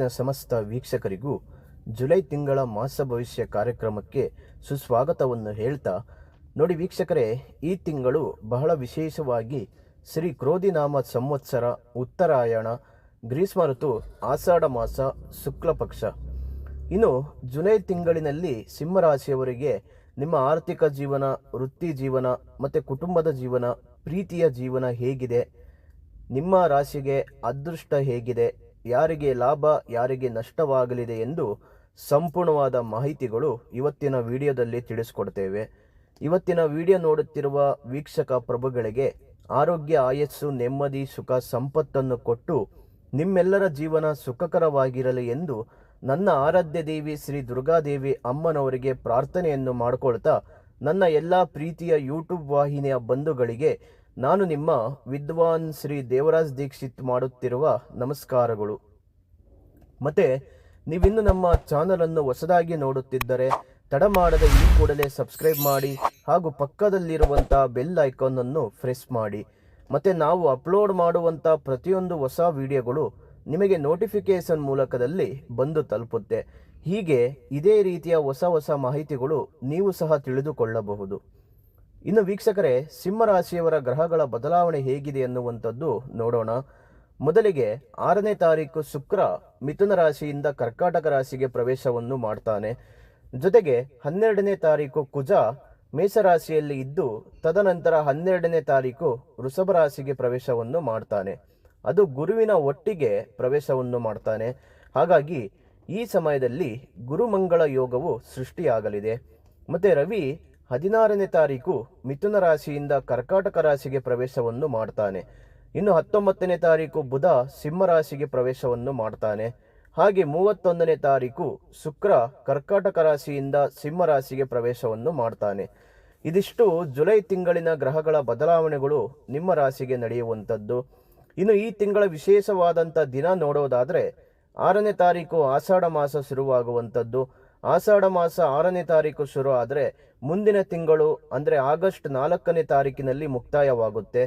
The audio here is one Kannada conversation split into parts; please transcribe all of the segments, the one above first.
ನಾಡಿನ ಸಮಸ್ತ ವೀಕ್ಷಕರಿಗೂ ಜುಲೈ ತಿಂಗಳ ಮಾಸ ಭವಿಷ್ಯ ಕಾರ್ಯಕ್ರಮಕ್ಕೆ ಸುಸ್ವಾಗತವನ್ನು ಹೇಳ್ತಾ, ನೋಡಿ ವೀಕ್ಷಕರೇ, ಈ ತಿಂಗಳು ಬಹಳ ವಿಶೇಷವಾಗಿ ಶ್ರೀ ಕ್ರೋಧಿನಾಮ ಸಂವತ್ಸರ, ಉತ್ತರಾಯಣ, ಗ್ರೀಷ್ಮ ಋತು, ಆಷಾಢ ಮಾಸ ಶುಕ್ಲಪಕ್ಷ ಇನ್ನು ಜುಲೈ ತಿಂಗಳಿನಲ್ಲಿ ಸಿಂಹರಾಶಿಯವರಿಗೆ ನಿಮ್ಮ ಆರ್ಥಿಕ ಜೀವನ, ವೃತ್ತಿ ಜೀವನ ಮತ್ತು ಕುಟುಂಬದ ಜೀವನ, ಪ್ರೀತಿಯ ಜೀವನ ಹೇಗಿದೆ? ನಿಮ್ಮ ರಾಶಿಗೆ ಅದೃಷ್ಟ ಹೇಗಿದೆ? ಯಾರಿಗೆ ಲಾಭ, ಯಾರಿಗೆ ನಷ್ಟವಾಗಲಿದೆ ಎಂದು ಸಂಪೂರ್ಣವಾದ ಮಾಹಿತಿಗಳು ಇವತ್ತಿನ ವಿಡಿಯೋದಲ್ಲಿ ತಿಳಿಸ್ಕೊಡ್ತೇವೆ. ಇವತ್ತಿನ ವಿಡಿಯೋ ನೋಡುತ್ತಿರುವ ವೀಕ್ಷಕ ಪ್ರಭುಗಳಿಗೆ ಆರೋಗ್ಯ, ಆಯಸ್ಸು, ನೆಮ್ಮದಿ, ಸುಖ, ಸಂಪತ್ತನ್ನು ಕೊಟ್ಟು ನಿಮ್ಮೆಲ್ಲರ ಜೀವನ ಸುಖಕರವಾಗಿರಲಿ ಎಂದು ನನ್ನ ಆರಾಧ್ಯ ದೇವಿ ಶ್ರೀ ದುರ್ಗಾದೇವಿ ಅಮ್ಮನವರಿಗೆ ಪ್ರಾರ್ಥನೆಯನ್ನು ಮಾಡಿಕೊಳ್ತಾ ನನ್ನ ಎಲ್ಲ ಪ್ರೀತಿಯ ಯೂಟ್ಯೂಬ್ ವಾಹಿನಿಯ ಬಂಧುಗಳಿಗೆ ನಾನು ನಿಮ್ಮ ವಿದ್ವಾನ್ ಶ್ರೀ ದೇವರಾಜ್ ದೀಕ್ಷಿತ್ ಮಾಡುತ್ತಿರುವ ನಮಸ್ಕಾರಗಳು. ಮತ್ತೆ, ನೀವಿನ್ನು ನಮ್ಮ ಚಾನಲ್ ಅನ್ನು ಹೊಸದಾಗಿ ನೋಡುತ್ತಿದ್ದರೆ, ತಡ ಮಾಡದೆ ಈ ಕೂಡಲೇ ಸಬ್ಸ್ಕ್ರೈಬ್ ಮಾಡಿ ಹಾಗೂ ಪಕ್ಕದಲ್ಲಿರುವಂಥ ಬೆಲ್ ಐಕಾನ್ ಅನ್ನು ಪ್ರೆಸ್ ಮಾಡಿ. ಮತ್ತೆ, ನಾವು ಅಪ್ಲೋಡ್ ಮಾಡುವಂಥ ಪ್ರತಿಯೊಂದು ಹೊಸ ವಿಡಿಯೋಗಳು ನಿಮಗೆ ನೋಟಿಫಿಕೇಶನ್ ಮೂಲಕದಲ್ಲಿ ಬಂದು ತಲುಪುತ್ತೆ. ಹೀಗೆ ಇದೇ ರೀತಿಯ ಹೊಸ ಹೊಸ ಮಾಹಿತಿಗಳು ನೀವು ಸಹ ತಿಳಿದುಕೊಳ್ಳಬಹುದು. ಇನ್ನು ವೀಕ್ಷಕರೇ, ಸಿಂಹರಾಶಿಯವರ ಗ್ರಹಗಳ ಬದಲಾವಣೆ ಹೇಗಿದೆ ಎನ್ನುವಂಥದ್ದು ನೋಡೋಣ. ಮೊದಲಿಗೆ ಆರನೇ ತಾರೀಕು ಶುಕ್ರ ಮಿಥುನ ರಾಶಿಯಿಂದ ಕರ್ಕಾಟಕ ರಾಶಿಗೆ ಪ್ರವೇಶವನ್ನು ಮಾಡ್ತಾನೆ. ಜೊತೆಗೆ ಹನ್ನೆರಡನೇ ತಾರೀಕು ಕುಜ ಮೇಷರಾಶಿಯಲ್ಲಿ ಇದ್ದು, ತದನಂತರ ಹನ್ನೆರಡನೇ ತಾರೀಕು ವೃಷಭ ರಾಶಿಗೆ ಪ್ರವೇಶವನ್ನು ಮಾಡ್ತಾನೆ. ಅದು ಗುರುವಿನ ಒಟ್ಟಿಗೆ ಪ್ರವೇಶವನ್ನು ಮಾಡ್ತಾನೆ. ಹಾಗಾಗಿ ಈ ಸಮಯದಲ್ಲಿ ಗುರುಮಂಗಳ ಯೋಗವು ಸೃಷ್ಟಿಯಾಗಲಿದೆ. ಮತ್ತೆ ರವಿ ಹದಿನಾರನೇ ತಾರೀಕು ಮಿಥುನ ರಾಶಿಯಿಂದ ಕರ್ಕಾಟಕ ರಾಶಿಗೆ ಪ್ರವೇಶವನ್ನು ಮಾಡ್ತಾನೆ. ಇನ್ನು ಹತ್ತೊಂಬತ್ತನೇ ತಾರೀಕು ಬುಧ ಸಿಂಹ ರಾಶಿಗೆ ಪ್ರವೇಶವನ್ನು ಮಾಡ್ತಾನೆ. ಹಾಗೆ ಮೂವತ್ತೊಂದನೇ ತಾರೀಕು ಶುಕ್ರ ಕರ್ಕಾಟಕ ರಾಶಿಯಿಂದ ಸಿಂಹ ರಾಶಿಗೆ ಪ್ರವೇಶವನ್ನು ಮಾಡ್ತಾನೆ. ಇದಿಷ್ಟು ಜುಲೈ ತಿಂಗಳಿನ ಗ್ರಹಗಳ ಬದಲಾವಣೆಗಳು ನಿಮ್ಮ ರಾಶಿಗೆ ನಡೆಯುವಂಥದ್ದು. ಇನ್ನು ಈ ತಿಂಗಳ ವಿಶೇಷವಾದಂಥ ದಿನ ನೋಡೋದಾದರೆ, ಆರನೇ ತಾರೀಕು ಆಷಾಢ ಮಾಸ ಶುರುವಾಗುವಂಥದ್ದು. ಆಷಾಢ ಮಾಸ ಆರನೇ ತಾರೀಕು ಶುರು ಆದರೆ ಮುಂದಿನ ತಿಂಗಳು ಅಂದರೆ ಆಗಸ್ಟ್ ನಾಲ್ಕನೇ ತಾರೀಕಿನಲ್ಲಿ ಮುಕ್ತಾಯವಾಗುತ್ತೆ.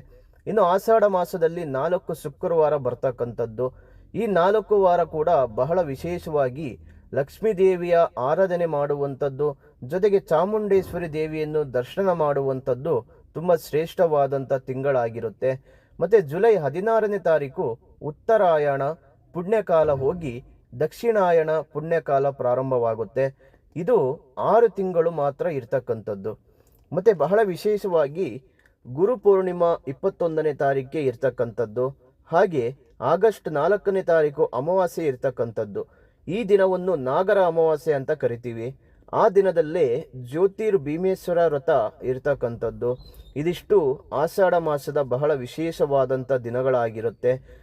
ಇನ್ನು ಆಷಾಢ ಮಾಸದಲ್ಲಿ ನಾಲ್ಕು ಶುಕ್ರವಾರ ಬರ್ತಕ್ಕಂಥದ್ದು. ಈ ನಾಲ್ಕು ವಾರ ಕೂಡ ಬಹಳ ವಿಶೇಷವಾಗಿ ಲಕ್ಷ್ಮೀ ದೇವಿಯ ಆರಾಧನೆ ಮಾಡುವಂಥದ್ದು, ಜೊತೆಗೆ ಚಾಮುಂಡೇಶ್ವರಿ ದೇವಿಯನ್ನು ದರ್ಶನ ಮಾಡುವಂಥದ್ದು ತುಂಬ ಶ್ರೇಷ್ಠವಾದಂಥ ತಿಂಗಳಾಗಿರುತ್ತೆ. ಮತ್ತು ಜುಲೈ ಹದಿನಾರನೇ ತಾರೀಕು ಉತ್ತರಾಯಣ, ಪುಣ್ಯಕಾಲ ಹೋಗಿ ದಕ್ಷಿಣಾಯಣ ಪುಣ್ಯಕಾಲ ಪ್ರಾರಂಭವಾಗುತ್ತೆ. ಇದು ಆರು ತಿಂಗಳು ಮಾತ್ರ ಇರ್ತಕ್ಕಂಥದ್ದು. ಮತ್ತು ಬಹಳ ವಿಶೇಷವಾಗಿ ಗುರು ಪೂರ್ಣಿಮಾ ಇಪ್ಪತ್ತೊಂದನೇ ತಾರೀಕಿಗೆ ಇರ್ತಕ್ಕಂಥದ್ದು. ಹಾಗೆ ಆಗಸ್ಟ್ ನಾಲ್ಕನೇ ತಾರೀಕು ಅಮಾವಾಸ್ಯೆ ಇರ್ತಕ್ಕಂಥದ್ದು. ಈ ದಿನವನ್ನು ನಾಗರ ಅಮಾವಾಸ್ಯೆ ಅಂತ ಕರಿತೀವಿ. ಆ ದಿನದಲ್ಲೇ ಜ್ಯೋತಿರ್ ಭೀಮೇಶ್ವರ ವ್ರತ ಇರ್ತಕ್ಕಂಥದ್ದು. ಇದಿಷ್ಟು ಆಷಾಢ ಮಾಸದ ಬಹಳ ವಿಶೇಷವಾದಂಥ ದಿನಗಳಾಗಿರುತ್ತೆ.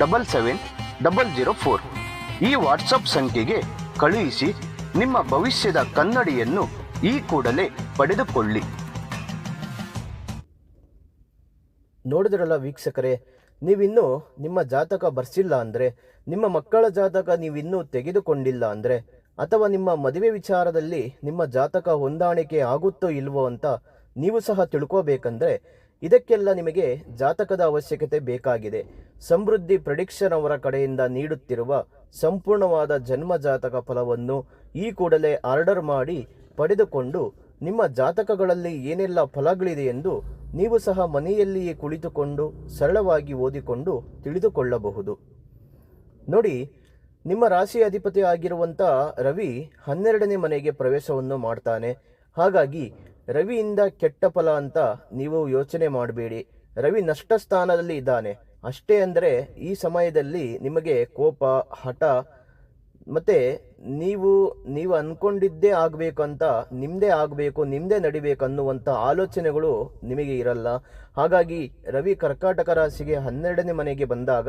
double seven double zero four ಈ ವಾಟ್ಸಪ್ ಸಂಖ್ಯೆಗೆ ಕಳುಹಿಸಿ ನಿಮ್ಮ ಭವಿಷ್ಯದ ಕನ್ನಡಿಯನ್ನು ಈ ಕೂಡಲೇ ಪಡೆದುಕೊಳ್ಳಿ. ನೋಡಿದ್ರಲ್ಲ ವೀಕ್ಷಕರೇ, ನೀವಿನ್ನೂ ನಿಮ್ಮ ಜಾತಕ ಬರ್ಸಿಲ್ಲ ಅಂದರೆ, ನಿಮ್ಮ ಮಕ್ಕಳ ಜಾತಕ ನೀವಿನ್ನೂ ತೆಗೆದುಕೊಂಡಿಲ್ಲ ಅಂದರೆ, ಅಥವಾ ನಿಮ್ಮ ಮದುವೆ ವಿಚಾರದಲ್ಲಿ ನಿಮ್ಮ ಜಾತಕ ಹೊಂದಾಣಿಕೆ ಆಗುತ್ತೋ ಇಲ್ವೋ ಅಂತ ನೀವು ಸಹ ತಿಳ್ಕೋಬೇಕಂದ್ರೆ ಇದಕ್ಕೆಲ್ಲ ನಿಮಗೆ ಜಾತಕದ ಅವಶ್ಯಕತೆ ಬೇಕಾಗಿದೆ. ಸಮೃದ್ಧಿ ಪ್ರೆಡಿಕ್ಷನ್ ಅವರ ಕಡೆಯಿಂದ ನೀಡುತ್ತಿರುವ ಸಂಪೂರ್ಣವಾದ ಜನ್ಮ ಜಾತಕ ಫಲವನ್ನು ಈ ಕೂಡಲೇ ಆರ್ಡರ್ ಮಾಡಿ ಪಡೆದುಕೊಂಡು ನಿಮ್ಮ ಜಾತಕಗಳಲ್ಲಿ ಏನೆಲ್ಲ ಫಲಗಳಿದೆ ಎಂದು ನೀವು ಸಹ ಮನೆಯಲ್ಲಿಯೇ ಕುಳಿತುಕೊಂಡು ಸರಳವಾಗಿ ಓದಿಕೊಂಡು ತಿಳಿದುಕೊಳ್ಳಬಹುದು. ನೋಡಿ, ನಿಮ್ಮ ರಾಶಿ ಅಧಿಪತಿ ಆಗಿರುವಂಥ ರವಿ ಹನ್ನೆರಡನೇ ಮನೆಗೆ ಪ್ರವೇಶವನ್ನು ಮಾಡ್ತಾನೆ. ಹಾಗಾಗಿ ರವಿಯಿಂದ ಕೆಟ್ಟ ಫಲ ಅಂತ ನೀವು ಯೋಚನೆ ಮಾಡಬೇಡಿ. ರವಿ ನಷ್ಟ ಸ್ಥಾನದಲ್ಲಿ ಇದ್ದಾನೆ. ಅಷ್ಟೇ ಅಂದರೆ ಈ ಸಮಯದಲ್ಲಿ ನಿಮಗೆ ಕೋಪ, ಹಠ ಮತ್ತು ನೀವು ನೀವು ಅಂದ್ಕೊಂಡಿದ್ದೇ ಆಗಬೇಕು ಅಂತ ನಿಮ್ಮದೇ ಆಗಬೇಕು ನಿಮ್ಮದೇ ನಡಿಬೇಕು ಅನ್ನುವಂಥ ಆಲೋಚನೆಗಳು ನಿಮಗೆ ಇರಲ್ಲ. ಹಾಗಾಗಿ ರವಿ ಕರ್ಕಾಟಕ ರಾಶಿಗೆ ಹನ್ನೆರಡನೇ ಮನೆಗೆ ಬಂದಾಗ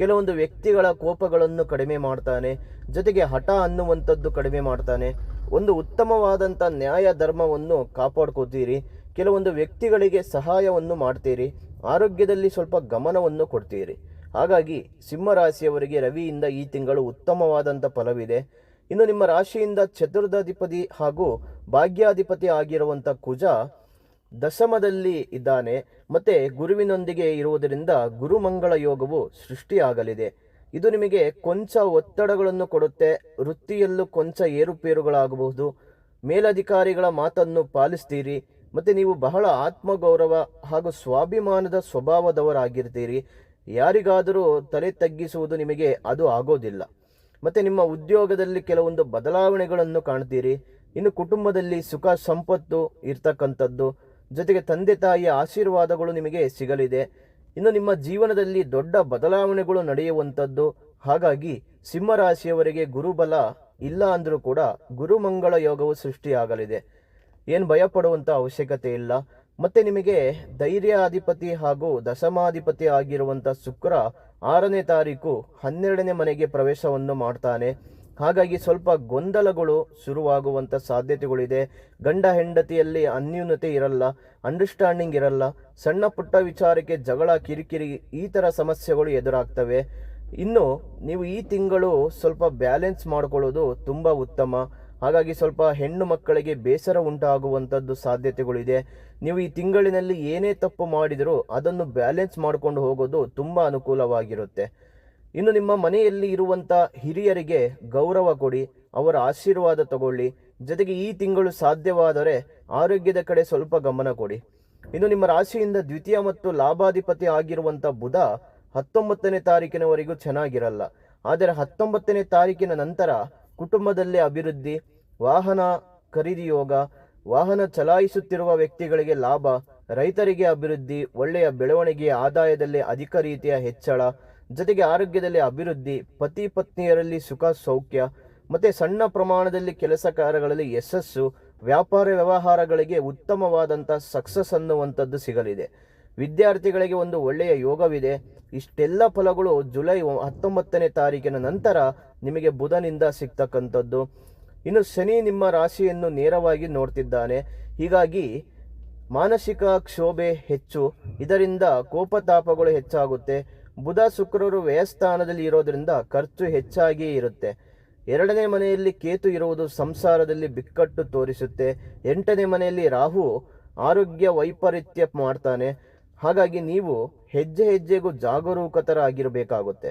ಕೆಲವೊಂದು ವ್ಯಕ್ತಿಗಳ ಕೋಪಗಳನ್ನು ಕಡಿಮೆ ಮಾಡ್ತಾನೆ, ಜೊತೆಗೆ ಹಠ ಅನ್ನುವಂಥದ್ದು ಕಡಿಮೆ ಮಾಡ್ತಾನೆ. ಒಂದು ಉತ್ತಮವಾದಂಥ ನ್ಯಾಯ ಧರ್ಮವನ್ನು ಕಾಪಾಡ್ಕೋತೀರಿ. ಕೆಲವೊಂದು ವ್ಯಕ್ತಿಗಳಿಗೆ ಸಹಾಯವನ್ನು ಮಾಡ್ತೀರಿ. ಆರೋಗ್ಯದಲ್ಲಿ ಸ್ವಲ್ಪ ಗಮನವನ್ನು ಕೊಡ್ತೀರಿ. ಹಾಗಾಗಿ ಸಿಂಹರಾಶಿಯವರಿಗೆ ರವಿಯಿಂದ ಈ ತಿಂಗಳು ಉತ್ತಮವಾದಂಥ ಫಲವಿದೆ. ಇನ್ನು ನಿಮ್ಮ ರಾಶಿಯಿಂದ ಚತುರ್ಧಾಧಿಪತಿ ಹಾಗೂ ಭಾಗ್ಯಾಧಿಪತಿ ಆಗಿರುವಂಥ ಕುಜ ದಶಮದಲ್ಲಿ ಇದ್ದಾನೆ. ಮತ್ತೆ ಗುರುವಿನೊಂದಿಗೆ ಇರುವುದರಿಂದ ಗುರುಮಂಗಳ ಯೋಗವು ಸೃಷ್ಟಿಯಾಗಲಿದೆ. ಇದು ನಿಮಗೆ ಕೊಂಚ ಒತ್ತಡಗಳನ್ನು ಕೊಡುತ್ತೆ, ವೃತ್ತಿಯಲ್ಲೂ ಕೊಂಚ ಏರುಪೇರುಗಳಾಗಬಹುದು. ಮೇಲಧಿಕಾರಿಗಳ ಮಾತನ್ನು ಪಾಲಿಸ್ತೀರಿ, ಮತ್ತು ನೀವು ಬಹಳ ಆತ್ಮಗೌರವ ಹಾಗೂ ಸ್ವಾಭಿಮಾನದ ಸ್ವಭಾವದವರಾಗಿರ್ತೀರಿ. ಯಾರಿಗಾದರೂ ತಲೆ ತಗ್ಗಿಸುವುದು ನಿಮಗೆ ಅದು ಆಗೋದಿಲ್ಲ. ಮತ್ತು ನಿಮ್ಮ ಉದ್ಯೋಗದಲ್ಲಿ ಕೆಲವೊಂದು ಬದಲಾವಣೆಗಳನ್ನು ಕಾಣ್ತೀರಿ. ಇನ್ನು ಕುಟುಂಬದಲ್ಲಿ ಸುಖ, ಸಂಪತ್ತು ಇರ್ತಕ್ಕಂಥದ್ದು. ಜೊತೆಗೆ ತಂದೆ ತಾಯಿಯ ಆಶೀರ್ವಾದಗಳು ನಿಮಗೆ ಸಿಗಲಿದೆ. ಇನ್ನು ನಿಮ್ಮ ಜೀವನದಲ್ಲಿ ದೊಡ್ಡ ಬದಲಾವಣೆಗಳು ನಡೆಯುವಂಥದ್ದು. ಹಾಗಾಗಿ ಸಿಂಹರಾಶಿಯವರಿಗೆ ಗುರುಬಲ ಇಲ್ಲ ಅಂದರೂ ಕೂಡ ಗುರುಮಂಗಳ ಯೋಗವು ಸೃಷ್ಟಿಯಾಗಲಿದೆ. ಏನು ಭಯಪಡುವಂಥ ಅವಶ್ಯಕತೆ ಇಲ್ಲ. ಮತ್ತೆ ನಿಮಗೆ ಧೈರ್ಯಾಧಿಪತಿ ಹಾಗೂ ದಶಮಾಧಿಪತಿ ಆಗಿರುವಂಥ ಶುಕ್ರ ಆರನೇ ತಾರೀಕು ಹನ್ನೆರಡನೇ ಮನೆಗೆ ಪ್ರವೇಶವನ್ನು ಮಾಡ್ತಾನೆ. ಹಾಗಾಗಿ ಸ್ವಲ್ಪ ಗೊಂದಲಗಳು ಶುರುವಾಗುವಂಥ ಸಾಧ್ಯತೆಗಳಿದೆ. ಗಂಡ ಹೆಂಡತಿಯಲ್ಲಿ ಅನ್ಯೂನತೆ ಇರಲ್ಲ ಅಂಡರ್ಸ್ಟ್ಯಾಂಡಿಂಗ್ ಇರಲ್ಲ, ಸಣ್ಣ ಪುಟ್ಟ ವಿಚಾರಕ್ಕೆ ಜಗಳ, ಕಿರಿಕಿರಿ ಈ ಥರ ಸಮಸ್ಯೆಗಳು ಎದುರಾಗ್ತವೆ. ಇನ್ನು ನೀವು ಈ ತಿಂಗಳು ಸ್ವಲ್ಪ ಬ್ಯಾಲೆನ್ಸ್ ಮಾಡಿಕೊಳ್ಳೋದು ತುಂಬ ಉತ್ತಮ. ಹಾಗಾಗಿ ಸ್ವಲ್ಪ ಹೆಣ್ಣು ಮಕ್ಕಳಿಗೆ ಬೇಸರ ಉಂಟಾಗುವಂಥದ್ದು ಸಾಧ್ಯತೆಗಳಿದೆ. ನೀವು ಈ ತಿಂಗಳಿನಲ್ಲಿ ಏನೇ ತಪ್ಪು ಮಾಡಿದರೂ ಅದನ್ನು ಬ್ಯಾಲೆನ್ಸ್ ಮಾಡಿಕೊಂಡು ಹೋಗೋದು ತುಂಬ ಅನುಕೂಲವಾಗಿರುತ್ತೆ. ಇನ್ನು ನಿಮ್ಮ ಮನೆಯಲ್ಲಿ ಇರುವಂಥ ಹಿರಿಯರಿಗೆ ಗೌರವ ಕೊಡಿ, ಅವರ ಆಶೀರ್ವಾದ ತಗೊಳ್ಳಿ. ಜೊತೆಗೆ ಈ ತಿಂಗಳು ಸಾಧ್ಯವಾದರೆ ಆರೋಗ್ಯದ ಕಡೆ ಸ್ವಲ್ಪ ಗಮನ ಕೊಡಿ. ಇನ್ನು ನಿಮ್ಮ ರಾಶಿಯಿಂದ ದ್ವಿತೀಯ ಮತ್ತು ಲಾಭಾಧಿಪತಿ ಆಗಿರುವಂಥ ಬುಧ ಹತ್ತೊಂಬತ್ತನೇ ತಾರೀಕಿನವರೆಗೂ ಚೆನ್ನಾಗಿರಲ್ಲ. ಆದರೆ ಹತ್ತೊಂಬತ್ತನೇ ತಾರೀಕಿನ ನಂತರ ಕುಟುಂಬದಲ್ಲಿ ಅಭಿವೃದ್ಧಿ, ವಾಹನ ಖರೀದಿ ಯೋಗ, ವಾಹನ ಚಲಾಯಿಸುತ್ತಿರುವ ವ್ಯಕ್ತಿಗಳಿಗೆ ಲಾಭ, ರೈತರಿಗೆ ಅಭಿವೃದ್ಧಿ, ಒಳ್ಳೆಯ ಬೆಳವಣಿಗೆ ಆದಾಯದಲ್ಲಿ ಅಧಿಕ ರೀತಿಯ ಹೆಚ್ಚಳ ಜೊತೆಗೆ ಆರೋಗ್ಯದಲ್ಲಿ ಅಭಿವೃದ್ಧಿ, ಪತಿ ಪತ್ನಿಯರಲ್ಲಿ ಸುಖ, ಸೌಖ್ಯ ಮತ್ತು ಸಣ್ಣ ಪ್ರಮಾಣದಲ್ಲಿ ಕೆಲಸ ಕಾರ್ಯಗಳಲ್ಲಿ ಯಶಸ್ಸು, ವ್ಯಾಪಾರ ವ್ಯವಹಾರಗಳಿಗೆ ಉತ್ತಮವಾದಂಥ ಸಕ್ಸಸ್ ಅನ್ನುವಂಥದ್ದು ಸಿಗಲಿದೆ. ವಿದ್ಯಾರ್ಥಿಗಳಿಗೆ ಒಂದು ಒಳ್ಳೆಯ ಯೋಗವಿದೆ. ಇಷ್ಟೆಲ್ಲ ಫಲಗಳು ಜುಲೈ ಹತ್ತೊಂಬತ್ತನೇ ತಾರೀಕಿನ ನಂತರ ನಿಮಗೆ ಬುಧನಿಂದ ಸಿಗ್ತಕ್ಕಂಥದ್ದು. ಇನ್ನು ಶನಿ ನಿಮ್ಮ ರಾಶಿಯನ್ನು ನೇರವಾಗಿ ನೋಡ್ತಿದ್ದಾನೆ. ಹೀಗಾಗಿ ಮಾನಸಿಕ ಕ್ಷೋಭೆ ಹೆಚ್ಚು. ಇದರಿಂದ ಕೋಪತಾಪಗಳು ಹೆಚ್ಚಾಗುತ್ತೆ. ಬುಧ ಶುಕ್ರರು ವ್ಯಯಸ್ಥಾನದಲ್ಲಿ ಇರೋದರಿಂದ ಖರ್ಚು ಹೆಚ್ಚಾಗಿ ಇರುತ್ತೆ. ಎರಡನೇ ಮನೆಯಲ್ಲಿ ಕೇತು ಇರುವುದು ಸಂಸಾರದಲ್ಲಿ ಬಿಕ್ಕಟ್ಟು ತೋರಿಸುತ್ತೆ. ಎಂಟನೇ ಮನೆಯಲ್ಲಿ ರಾಹು ಆರೋಗ್ಯ ವೈಪರೀತ್ಯ ಮಾಡ್ತಾನೆ. ಹಾಗಾಗಿ ನೀವು ಹೆಜ್ಜೆ ಹೆಜ್ಜೆಗೂ ಜಾಗರೂಕತರಾಗಿರಬೇಕಾಗುತ್ತೆ.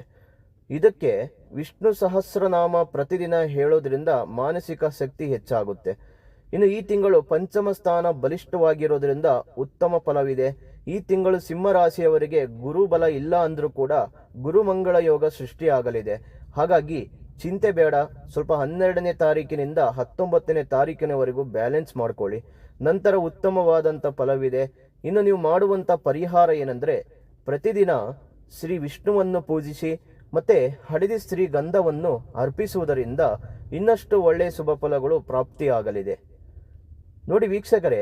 ಇದಕ್ಕೆ ವಿಷ್ಣು ಸಹಸ್ರನಾಮ ಪ್ರತಿದಿನ ಹೇಳೋದ್ರಿಂದ ಮಾನಸಿಕ ಶಕ್ತಿ ಹೆಚ್ಚಾಗುತ್ತೆ. ಇನ್ನು ಈ ತಿಂಗಳು ಪಂಚಮ ಸ್ಥಾನ ಬಲಿಷ್ಠವಾಗಿರೋದ್ರಿಂದ ಉತ್ತಮ ಫಲವಿದೆ. ಈ ತಿಂಗಳು ಸಿಂಹ ರಾಶಿಯವರಿಗೆ ಗುರುಬಲ ಇಲ್ಲ ಅಂದರೂ ಕೂಡ ಗುರುಮಂಗಳ ಯೋಗ ಸೃಷ್ಟಿಯಾಗಲಿದೆ. ಹಾಗಾಗಿ ಚಿಂತೆ ಬೇಡ. ಸ್ವಲ್ಪ ಹನ್ನೆರಡನೇ ತಾರೀಕಿನಿಂದ ಹತ್ತೊಂಬತ್ತನೇ ತಾರೀಕಿನವರೆಗೂ ಬ್ಯಾಲೆನ್ಸ್ ಮಾಡ್ಕೊಳ್ಳಿ. ನಂತರ ಉತ್ತಮವಾದಂಥ ಫಲವಿದೆ. ಇನ್ನು ನೀವು ಮಾಡುವಂಥ ಪರಿಹಾರ ಏನಂದರೆ ಪ್ರತಿದಿನ ಶ್ರೀ ವಿಷ್ಣುವನ್ನು ಪೂಜಿಸಿ ಮತ್ತು ಶ್ರೀ ಗಂಧವನ್ನು ಅರ್ಪಿಸುವುದರಿಂದ ಇನ್ನಷ್ಟು ಒಳ್ಳೆಯ ಶುಭ ಫಲಗಳು ಪ್ರಾಪ್ತಿಯಾಗಲಿದೆ. ನೋಡಿ ವೀಕ್ಷಕರೇ,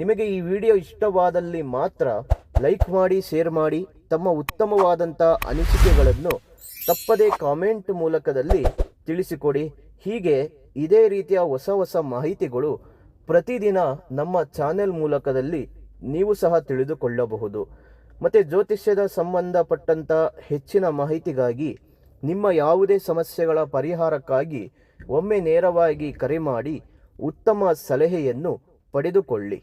ನಿಮಗೆ ಈ ವಿಡಿಯೋ ಇಷ್ಟವಾದಲ್ಲಿ ಮಾತ್ರ ಲೈಕ್ ಮಾಡಿ, ಶೇರ್ ಮಾಡಿ, ತಮ್ಮ ಉತ್ತಮವಾದಂಥ ಅನಿಸಿಕೆಗಳನ್ನು ತಪ್ಪದೇ ಕಾಮೆಂಟ್ ಮೂಲಕದಲ್ಲಿ ತಿಳಿಸಿಕೊಡಿ. ಹೀಗೆ ಇದೇ ರೀತಿಯ ಹೊಸ ಹೊಸ ಮಾಹಿತಿಗಳು ಪ್ರತಿದಿನ ನಮ್ಮ ಚಾನೆಲ್ ಮೂಲಕದಲ್ಲಿ ನೀವು ಸಹ ತಿಳಿದುಕೊಳ್ಳಬಹುದು. ಮತ್ತು ಜ್ಯೋತಿಷ್ಯದ ಸಂಬಂಧಪಟ್ಟಂಥ ಹೆಚ್ಚಿನ ಮಾಹಿತಿಗಾಗಿ, ನಿಮ್ಮ ಯಾವುದೇ ಸಮಸ್ಯೆಗಳ ಪರಿಹಾರಕ್ಕಾಗಿ ಒಮ್ಮೆ ನೇರವಾಗಿ ಕರೆ ಮಾಡಿ ಉತ್ತಮ ಸಲಹೆಯನ್ನು ಪಡೆದುಕೊಳ್ಳಿ.